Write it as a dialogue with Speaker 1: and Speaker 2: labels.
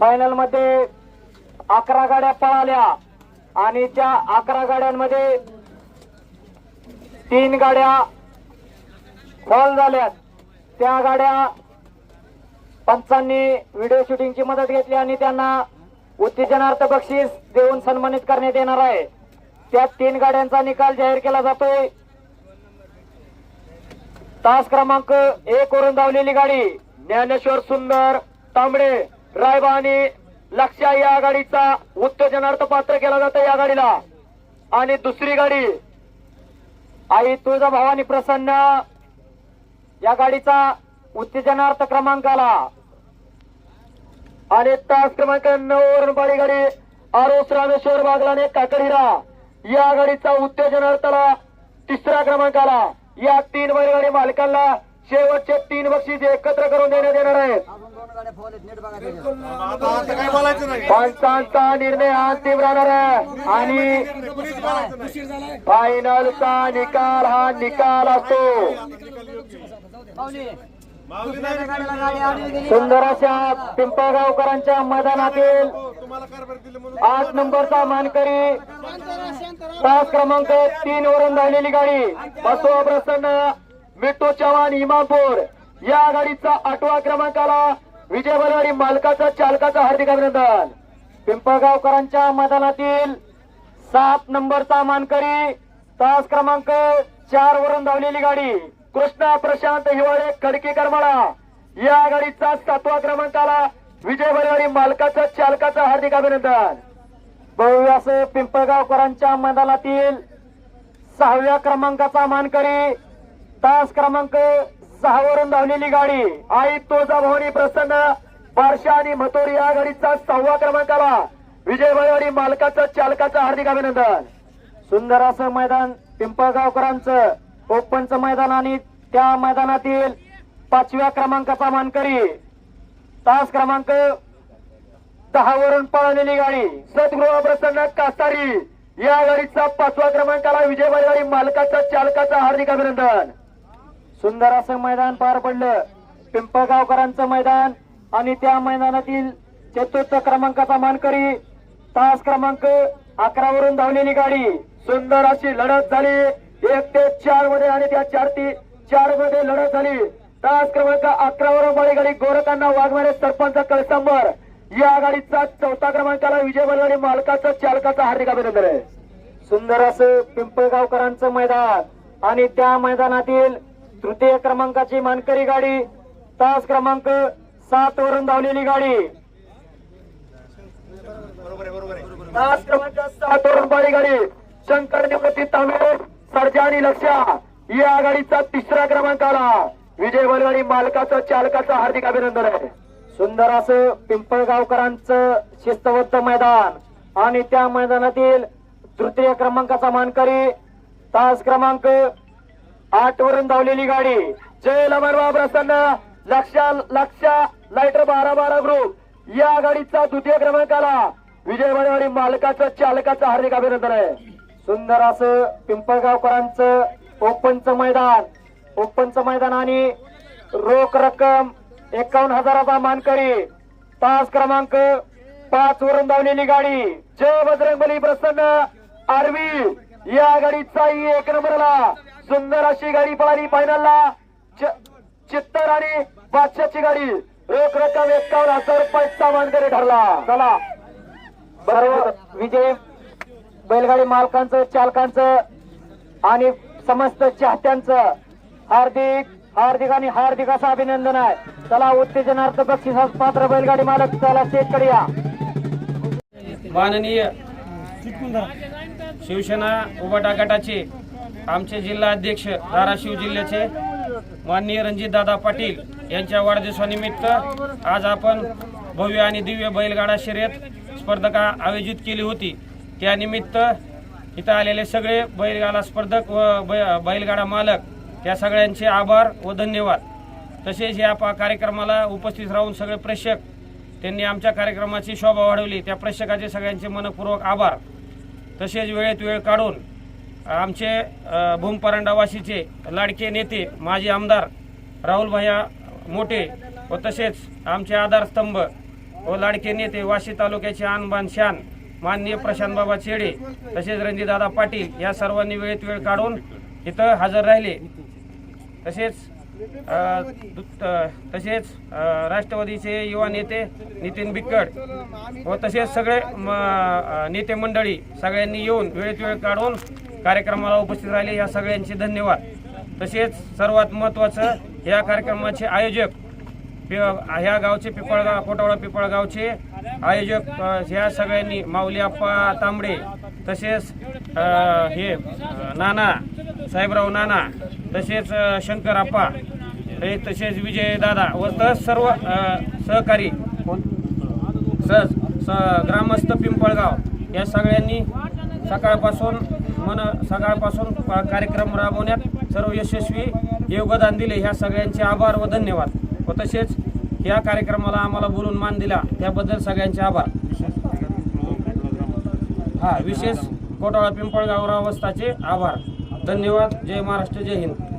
Speaker 1: फायनलमध्ये अकरा गाड्या पळाल्या. आणि त्या अकरा गाड्यांमध्ये तीन गाड्या फॉल झाल्यात. त्या गाड्या पंचांनी व्हिडिओ शूटिंगची मदत घेतली आणि त्यांना उत्तेजनार्थ बक्षीस देऊन सन्मानित करण्यात येणार आहे. त्या तीन गाड्यांचा निकाल जाहीर केला जातोय. तास क्रमांक एक वरून धावलेली गाडी ज्ञानेश्वर सुंदर तांबडे. रायबा आणि लक्षा या गाडीचा उत्तेजनार्थ पात्र केला जातं या गाडीला. आणि दुसरी गाडी आई तुळजा भावानी प्रसन्न या गाडीचा उत्तेजनार्थ क्रमांक आला. आणि तास क्रमांक नऊ वरून गाडी आरोस रामेश्वर बागलाने काकडीरा या गाडीचा उत्तेजनार्थाला तिसरा क्रमांक आला. या तीन बैलगाडी मालकांना शेवटचे तीन बक्षीस एकत्र करून देण्यात येणार आहेत. पंचांचा निर्णय हा अंतिम राहणार आहे. आणि फायनलचा निकाल हा निकाल असतो. सुंदर अशा पिंपळगावकरांच्या मैदानातील आठ नंबरचा मानकरी तास क्रमांक तीन वरून राहिलेली गाडी. बसो प्रसन्न. मिट्टू चव्हाण इमामपूर. या गाडीचा आठवा क्रमांक आला विजय बलवाडी मालकाचा चालकाचा हार्दिक अभिनंदन. पिंपळगावकरांच्या मैदानातील सात नंबरचा मानकरी तास क्रमांक चार वरून धावलेली गाडी. कृष्णा प्रशांत हिवाळे खडकेकर म्हणा या आघाडीचा सातवा क्रमांक आला विजय बलवाडी मालकाचा चालकाचा हार्दिक अभिनंदन. भव्य असं पिंपळगावकरांच्या मैदानातील सहाव्या क्रमांकाचा मानकरी तास क्रमांक सहावरून धावलेली गाडी. आई तुळजाभवानी प्रसन्न बारशा आणि मथोरी या गाडीचा सहावा क्रमांकाला विजय बळवाडी मालकाचं चालकाचं हार्दिक अभिनंदन. सुंदर असं मैदान पिंपळगावकरांचं ओपनचं मैदान आणि त्या मैदानातील पाचव्या क्रमांकाचा मानकरी. तास क्रमांक दहा वरून पळालेली गाडी. सद्गृह प्रसन्न कासारी. या गाडीचा पाचवा क्रमांकाला विजय बैलगाडी मालकाचा चालकाचा हार्दिक अभिनंदन. सुंदर असं मैदान पार पडलं. पिंपळगावकरांचं मैदान आणि त्या मैदानातील चतुर्थ क्रमांकाचा मानकरी तास क्रमांक अकरा वरून धावलेली गाडी. सुंदर अशी लढत झाली. एक ते चारमध्ये आणि त्या चार ते चारमध्ये लढत झाली. तास क्रमांक अकरा वरून बाळी गाडी गोरखांना वाघमारे सरपंच कळसंबर. या गाडीचा चौथा क्रमांकाला विजय बलगाडी मालकाचा चालकाचा हार्दिक अभिनंदन आहे. सुंदर असं पिंपळगावकरांचं मैदान आणि त्या मैदानातील तृतीय क्रमांकाची मानकरी गाडी. तास क्रमांक सात वरून धावलेली गाडी. तास क्रमांक सात वरून पाळी गाडी. शंकर निवृत्ती तांबे सर्जा आणि लक्ष्या. या गाडीचा तिसरा क्रमांक आला. विजय बलगाडी मालकाचं चालकाचं हार्दिक अभिनंदन आहे. सुंदर असं पिंपळगावकरांचं शिस्तबद्ध मैदान. आणि त्या मैदानातील तृतीय क्रमांकाचा मानकरी तास क्रमांक आठ वरून धावलेली गाडी. जय लमनवा प्रसन्न लक्षा लक्षा लायटर बारा बारा ग्रुप या गाडीचा द्वितीय क्रमांक आला. विजय बळवाडी मालकाचं चालकाचं हार्दिक अभिनंदन आहे. सुंदर असं पिंपळगावकरांचं ओपनचं मैदान. ओपनचं मैदान आणि रोख रक्कम एकावन्न हजाराचा मानकरी. तास क्रमांक पाच वरून धावलेली गाडी. जय बजरंगबली प्रसन्न आरवी. या गाडीचा एक नंबरला सुंदर अशी गाडी पळाली फायनलला. च- चित्तर आणि बादशाची गाडी. रोख रक्कम एकावन्न हजार रुपयाचा मानकरी ठरला. चला. बरोबर विजय बैलगाडी मालकांचं चालकांचं आणि समस्त चाहत्यांचं हार्दिक हार्दिक आणि हार्दिक असं अभिनंदन आहे. चला उत्तेजनार्थ बक्षिसास पात्र बैलगाडी मालक चला स्टेजकडे या.
Speaker 2: माननीय शिवसेना उभाटा गटाचे आमचे जिल्हा अध्यक्ष धाराशिव जिल्ह्याचे माननीय रणजितदादा पाटील यांच्या वाढदिवसानिमित्त आज आपण भव्य आणि दिव्य बैलगाडा शर्यत स्पर्धका आयोजित केली होती. त्यानिमित्त इथं आलेले सगळे बैलगाडा स्पर्धक व बै- बैलगाडा मालक त्या सगळ्यांचे आभार व धन्यवाद. तसेच या पा कार्यक्रमाला उपस्थित राहून सगळे प्रेक्षक त्यांनी आमच्या कार्यक्रमाची शोभा वाढवली. त्या प्रेक्षकाचे सगळ्यांचे मनपूर्वक आभार. तसेच वेळेत वेळ काढून आमचे अ, भूमपरांडावासीचे लाडके नेते माजी आमदार राहुल भैया मोठे व तसेच आमचे आधारस्तंभ व लाडके नेते वाशी तालुक्याचे आणबान शान माननीय प्रशांत बाबा चेडे तसेच रणजितदादा पाटील या सर्वांनी वेळेत वेळ काढून इथं हजर राहिले. तसेच तसेच राष्ट्रवादीचे युवा नेते नितीन बिक्कड व तसेच सगळे म, नेते मंडळी सगळ्यांनी येऊन वेळेत वेळ काढून कार्यक्रमाला उपस्थित राहिले. या सगळ्यांचे धन्यवाद. तसेच सर्वात महत्त्वाचं या कार्यक्रमाचे आयोजक पि- ह्या गावचे पिपळगाव कोटावळा पिपळगावचे आयोजक ह्या सगळ्यांनी माऊली आप्पा तांबडे तसेच हे नाना साहेबराव नाना तसेच शंकर आप्पा तसेच विजय दादा व तस सर्व सहकारी स ग्रामस्थ पिंपळगाव या सगळ्यांनी सकाळपासून मन सकाळपासून कार्यक्रम राबवण्यात सर्व यशस्वी. योगदान दिले. ह्या सगळ्यांचे आभार व धन्यवाद. व तसेच या कार्यक्रमाला आम्हाला बोलून मान दिला. त्याबद्दल सगळ्यांचे आभार. हा विशेष कोटाळा पिंपळगाव रावस्ताचे आभार. धन्यवाद. जय महाराष्ट्र. जय हिंद.